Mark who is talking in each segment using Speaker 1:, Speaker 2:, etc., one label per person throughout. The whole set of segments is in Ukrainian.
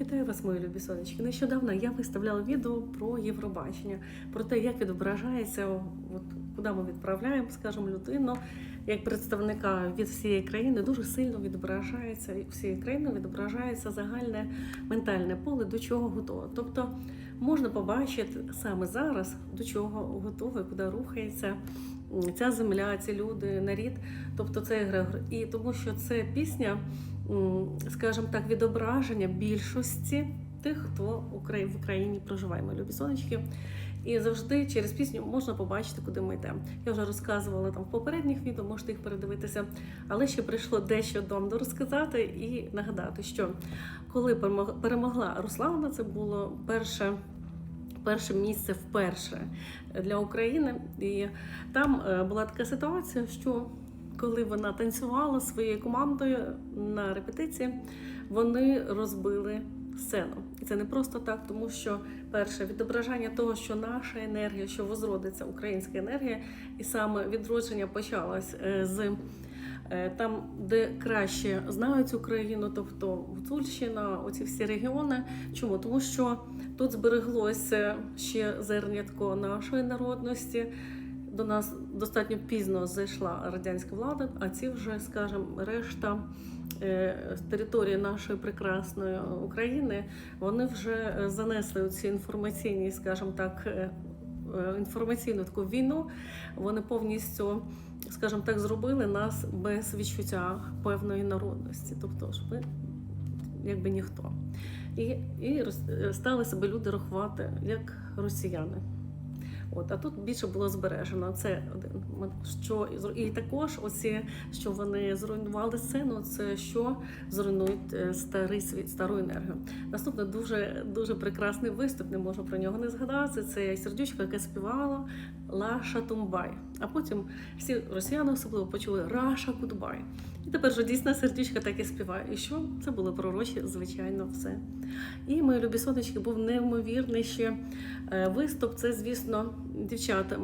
Speaker 1: Вітаю вас, мої любі сонечки. Нещодавно я виставляла відео про Євробачення, про те, як відображається, от, куди ми відправляємо, скажімо, людину, як представника від всієї країни, дуже сильно відображається всієї країни, відображається загальне ментальне поле, до чого готове. Тобто можна побачити саме зараз, до чого готове, куди рухається ця земля, ці люди, нарід. Тобто це. І тому що це пісня скажімо так, відображення більшості тих, хто в Україні проживає, мої любі сонечки. І завжди через пісню можна побачити, куди ми йдемо. Я вже розказувала там в попередніх відео, можете їх передивитися. Але ще прийшло дещо вам розказати і нагадати, що коли перемог- перемогла Руслана, це було перше. Перше місце вперше для України, і там е, була така ситуація, що коли вона танцювала своєю командою на репетиції, вони розбили сцену. І це не просто так, тому що перше відображення того, що наша енергія, що возродиться українська енергія, і саме відродження почалось е, з е, там, де краще знають Україну, тобто Гуцульщина, оці всі регіони. Чому? Тому що тут збереглося ще зернятко нашої народності. До нас достатньо пізно зайшла радянська влада, а ці вже, скажімо, решта е, території нашої прекрасної України, вони вже е, занесли ці інформаційні, скажімо так, е, інформаційну таку війну. Вони повністю, скажімо так, зробили нас без відчуття певної народності. Тобто ж ми якби ніхто. І, і стали себе люди рахувати як росіяни. От, а тут більше було збережено. Це один що і також оці, що вони зруйнували сцену, це що зруйнують е, старий світ, стару енергію. Наступний дуже дуже прекрасний виступ, не можу про нього не згадати. Це сердючка, яка співала Лаша Тумбай. А потім всі росіяни особливо почули Раша Кудбай. І тепер вже дійсно сердючка так і співає. І що це було пророче, звичайно, все. І мої любі сонечки був неймовірний ще е, виступ. Це, звісно, дівчата.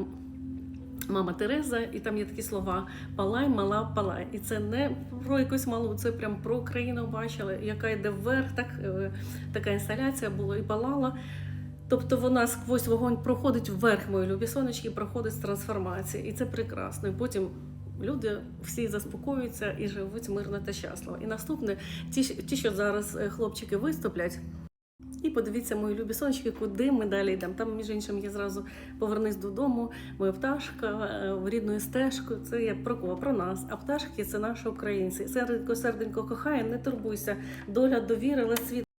Speaker 1: Мама Тереза, і там є такі слова Палай, мала, палай. І це не про якусь малу, це прям про Україну бачили, яка йде вверх, так, е, така інсталяція була і палала. Тобто вона сквозь вогонь проходить вверх, мої любі сонечки, проходить з трансформації. І це прекрасно. І потім люди всі заспокоюються і живуть мирно та щасливо. І наступне, ті, ті, що зараз е, хлопчики виступлять. І подивіться, мої любі сонечки, куди ми далі йдемо. Там, між іншим, є зразу повернись додому, моя пташка е, в рідною стежкою. Це є про кого? Про нас. А пташки це наші українці. Серденько, серденько кохає, не турбуйся. Доля довірила світ.